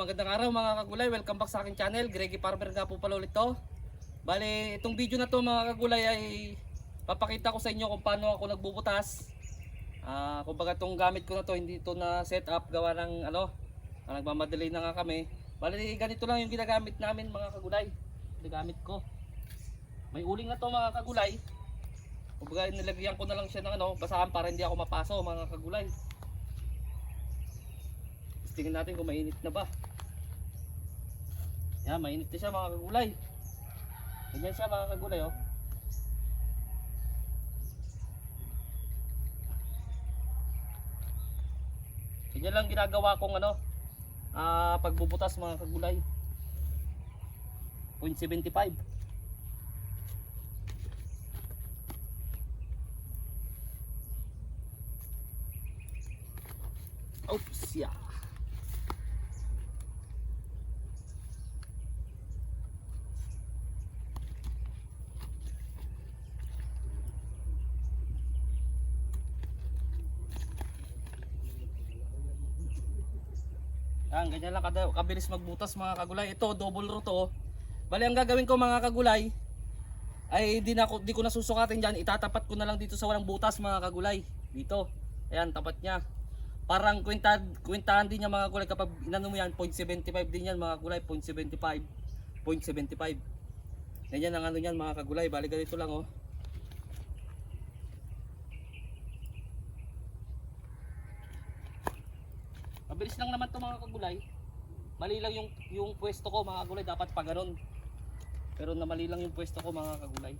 Magandang araw mga kagulay, welcome back sa aking channel, Greggy Farmer nga po pala ulit to. Bale, itong video na to mga kagulay ay papakita ko sa inyo kung paano ako nagbubutas. Ah, kumbaga itong gamit ko na to, hindi to na set up gawa ng ano, ah, nagmamadali na nga kami. Bale, ganito lang yung ginagamit namin mga kagulay. Ginagamit ko. May uling na to mga kagulay. Kumbaga nilagyan ko na lang siya ng ano, basahan para hindi ako mapaso mga kagulay. Tingnan natin kung mainit na ba. Yan, mainit na siya mga kagulay. Ganyan siya mga kagulay oh. Ganyan lang ginagawa kong ano, ah pagbubutas mga kagulay. 0.75. Oops, yeah. Yan, ganyan lang kada, kabilis magbutas mga kagulay. Ito, double row to. oh. Bali, ang gagawin ko mga kagulay, ay di, na, ako- di ko na susukatin dyan. Itatapat ko na lang dito sa walang butas mga kagulay. Dito. Ayan, tapat niya. Parang kwenta, kwentahan din niya mga kagulay kapag inano mo yan, 0.75 din yan mga kagulay. 0.75. 0.75. Ganyan ang ano yan mga kagulay. Bali, ganito lang oh. Mabilis lang naman to mga kagulay. Mali lang yung yung pwesto ko mga kagulay dapat pa ganun. Pero na mali lang yung pwesto ko mga kagulay.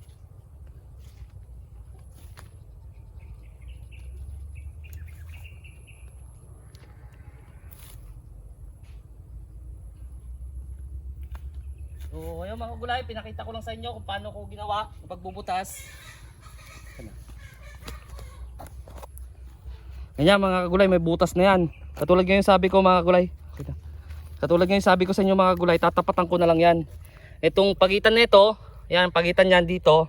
So, ayun mga kagulay, pinakita ko lang sa inyo kung paano ko ginawa ang pagbubutas. Ganyan mga kagulay, may butas na yan. Katulad ngayon sabi ko mga. Kita. Katulad ngayon sabi ko sa inyo mga kagulay, tatapatan ko na lang yan. Itong pagitan nito, yan pagitan niyan dito.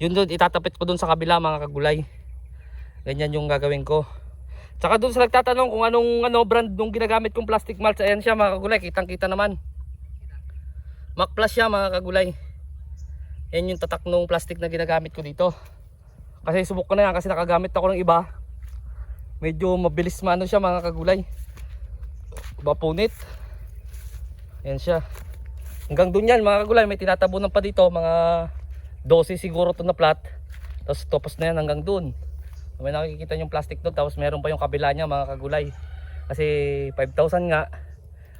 Yun doon itatapit ko doon sa kabila mga kagulay. Ganyan yung gagawin ko. Tsaka doon sa nagtatanong kung anong ano brand nung ginagamit kong plastic mulch, ayan siya mga kagulay, kitang-kita naman. Mac Plus siya mga kagulay. Yan yung tatak nung plastic na ginagamit ko dito. Kasi subok ko na yan kasi nakagamit ako ng iba medyo mabilis maano siya mga kagulay. Bapunit yan siya. Hanggang dun yan mga kagulay. May tinatabunan pa dito mga 12 siguro to na plat. Tapos topos na yan hanggang dun. May nakikita yung plastic doon tapos meron pa yung kabila niya mga kagulay. Kasi 5,000 nga.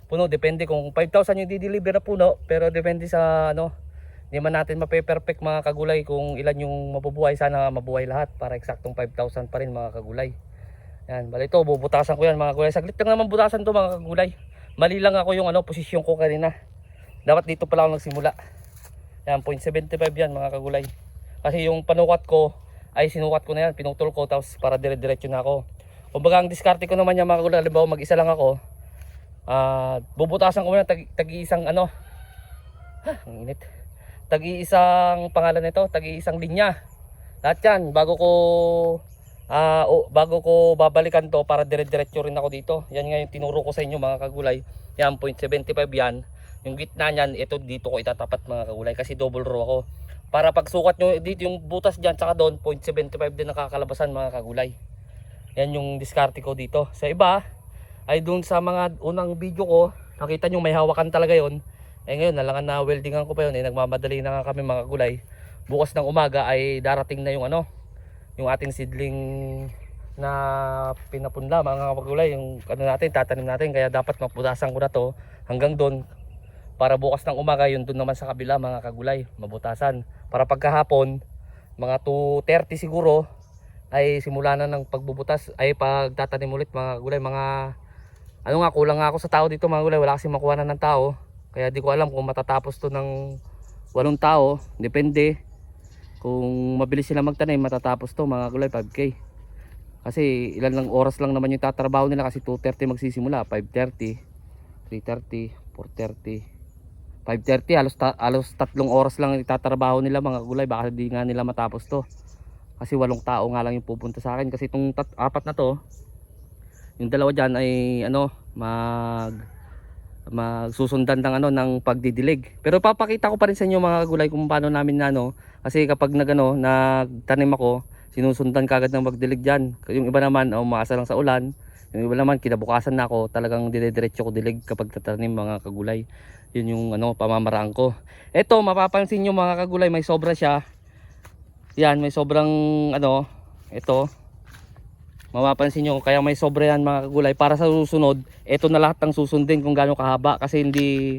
Puno depende kung 5,000 yung di-deliver na puno pero depende sa ano hindi man natin mape-perfect mga kagulay kung ilan yung mabubuhay. Sana mabuhay lahat para eksaktong 5,000 pa rin mga kagulay yan, bali ito, bubutasan ko yan mga kagulay. Saglit lang naman butasan to mga kagulay. Mali lang ako yung ano, posisyon ko kanina. Dapat dito pala ako nagsimula. Yan, 0.75 yan mga kagulay. Kasi yung panukat ko, ay sinukat ko na yan, pinutol ko, tapos para dire-diretso na ako. Kumbaga ang diskarte ko naman yan mga kagulay, halimbawa mag-isa lang ako, ah bubutasan ko muna tag, tag-iisang ano, ha, ang init. Tag-iisang pangalan nito, tag-iisang linya. Lahat yan, bago ko Ah, o, bago ko babalikan to para dire-diretso rin ako dito. Yan nga yung tinuro ko sa inyo mga kagulay. Yan 0.75 yan. Yung gitna niyan, ito dito ko itatapat mga kagulay kasi double row ako. Para pagsukat nyo dito yung butas diyan saka doon 0.75 din nakakalabasan mga kagulay. Yan yung diskarte ko dito. Sa iba ay doon sa mga unang video ko, nakita nyo may hawakan talaga yon. Eh ngayon, nalangan na weldingan ko pa yun. Eh, nagmamadali na nga kami mga kagulay. Bukas ng umaga ay darating na yung ano, yung ating seedling na pinapunla mga kapagulay yung ano natin tatanim natin. Kaya dapat maputasan ko na to hanggang doon. Para bukas ng umaga yun doon naman sa kabila mga kagulay mabutasan. Para pagkahapon mga 2.30 siguro ay simula na ng pagbubutas ay pagtatanim ulit mga kagulay. Mga ano nga kulang nga ako sa tao dito mga kagulay. Wala kasi makuha na ng tao. Kaya di ko alam kung matatapos to ng walong tao. Depende kung mabilis sila magtanim matatapos to mga gulay 5k kasi ilan lang oras lang naman yung tatrabaho nila kasi 2.30 magsisimula 5.30 3.30 4.30 5.30 halos, ta- halos tatlong oras lang itatrabaho nila mga gulay baka di nga nila matapos to. Kasi walong tao nga lang yung pupunta sa akin kasi itong apat na to yung dalawa dyan ay ano mag magsusundan ng ano ng pagdidilig. Pero papakita ko pa rin sa inyo mga kagulay kung paano namin na ano kasi kapag nagano nagtanim ako, sinusundan kagad ng magdilig diyan. Yung iba naman oh, umaasa lang sa ulan. Yung iba naman kinabukasan na ako, talagang dire-diretso ko dilig kapag tatanim mga kagulay. Yun yung ano pamamaraan ko. Ito mapapansin nyo mga kagulay may sobra siya. Yan may sobrang ano ito mapapansin nyo kaya may sobra yan mga kagulay para sa susunod ito na lahat ng susundin kung gaano kahaba kasi hindi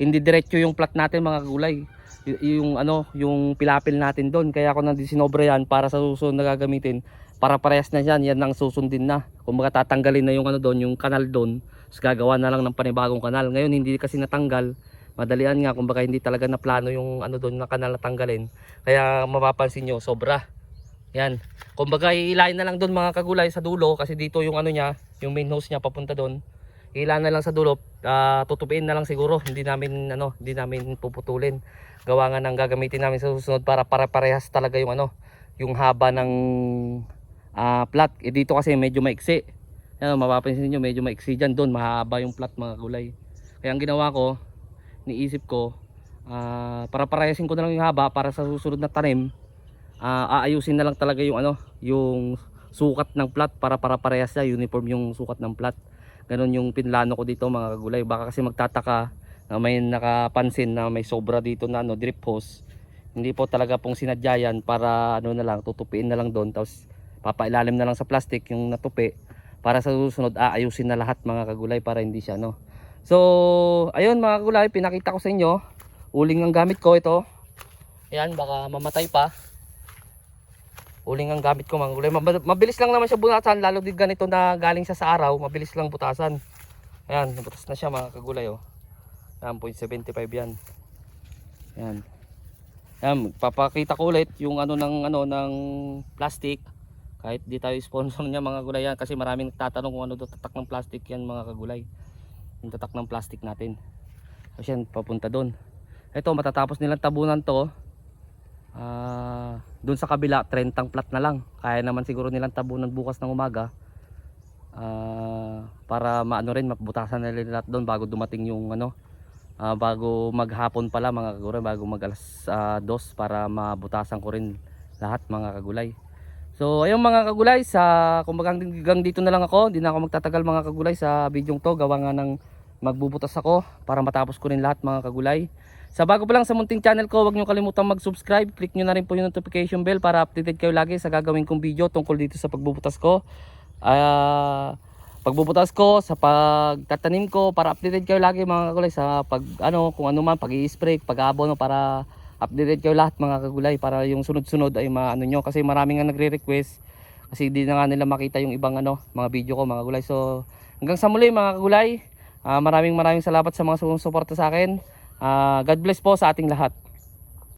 hindi diretso yung plat natin mga kagulay yung ano yung pilapil natin doon. Kaya ako nang sinobra yan para sa susunod na gagamitin. Para parehas na yan yan ang susundin na. Kung tatanggalin na yung ano doon yung kanal doon. Tapos gagawa na lang ng panibagong kanal. Ngayon hindi kasi natanggal. Madalian nga kumbaga hindi talaga na plano yung ano doon na kanal na tanggalin. Kaya mapapansin nyo sobra. Yan. Kumbaga iilayin na lang doon mga kagulay sa dulo kasi dito yung ano niya yung main hose niya papunta doon ilan na lang sa dulo. Ah, tutupiin na lang siguro. Hindi namin ano hindi namin puputulin. Gawa nga ng gagamitin namin sa susunod para para parehas talaga yung ano yung haba ng ah, plat. Eh dito kasi medyo maiksi. Yan mapapansin niyo medyo maiksi dyan. Doon mahaba yung plat mga gulay. Kaya ang ginawa ko niisip ko ah, para parehasin ko na lang yung haba para sa susunod na tanim ah, aayusin na lang talaga yung ano yung sukat ng plat para para parehas siya uniform yung sukat ng plat ganun yung pinlano ko dito mga kagulay. Baka kasi magtataka na may nakapansin na may sobra dito na ano drip hose. Hindi po talaga pong sinadya yan para ano na lang tutupiin na lang doon. Tapos papailalim na lang sa plastic yung natupi. Para sa susunod aayusin na lahat mga kagulay para hindi siya no? So ayun mga kagulay pinakita ko sa inyo. Uling ang gamit ko ito. Yan baka mamatay pa uling ang gamit ko mga gulay. Mab- Mabilis lang naman siya butasan lalo din ganito na galing siya sa araw, mabilis lang butasan. Ayan, nabutas na siya mga kagulay oh. Ayan, 0.75 yan. Ayan. Ayan, papakita ko ulit yung ano ng ano ng plastic. Kahit di tayo sponsor niya mga gulay yan kasi maraming nagtatanong kung ano daw tatak ng plastic yan mga kagulay. Yung tatak ng plastic natin. Kasi yan, papunta doon. Ito, matatapos nilang tabunan to. Ah, doon sa kabila 30 plat na lang. Kaya naman siguro nilang tabunan bukas ng umaga. Ah, para maano rin mabutasan na nila lahat doon bago dumating yung ano ah, bago maghapon pala mga kagulay bago mag alas ah, dos para mabutasan ko rin lahat mga kagulay. So ayun mga kagulay sa kumbaga hanggang dito na lang ako. Hindi na ako magtatagal mga kagulay sa bidyong to gawa nga ng magbubutas ako para matapos ko rin lahat mga kagulay. Sa bago pa lang sa munting channel ko, huwag niyo kalimutang mag-subscribe. Click niyo na rin po yung notification bell para updated kayo lagi sa gagawin kong video tungkol dito sa pagbubutas ko. Ah, pagbubutas ko, sa pagtatanim ko para updated kayo lagi mga kagulay sa pag ano kung ano man pag i-spray, pag-abono para updated kayo lahat mga kagulay para yung sunod-sunod ay maano nyo kasi marami nga nagre-request kasi di na nga nila makita yung ibang ano mga video ko mga kagulay. So hanggang sa muli mga kagulay, ah, maraming maraming salamat sa mga sumusuporta sa akin. Ah, God bless po sa ating lahat.